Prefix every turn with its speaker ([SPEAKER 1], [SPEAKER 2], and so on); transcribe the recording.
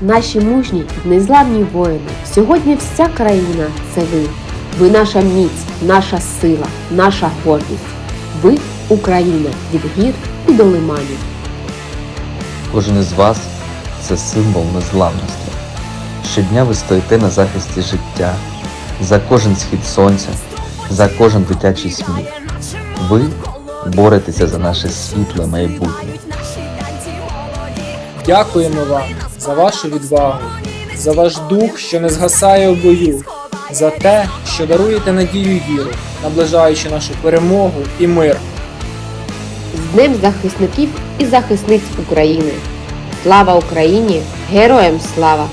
[SPEAKER 1] наші мужні і незламні воїни. Сьогодні вся країна це ви. Ви наша міць, наша сила, наша гордість. Ви Україна від гір і до лиманів.
[SPEAKER 2] Кожен із вас це символ незламності. Щодня ви стоїте на захисті життя, за кожен схід сонця, за кожен дитячий сміх. Ви боретеся за наше світле майбутнє.
[SPEAKER 3] Дякуємо вам за вашу відвагу, за ваш дух, що не згасає у бою, за те, що даруєте надію і віру, наближаючи нашу перемогу і мир.
[SPEAKER 1] З Днем захисників і захисниць України. Слава Україні! Героям слава!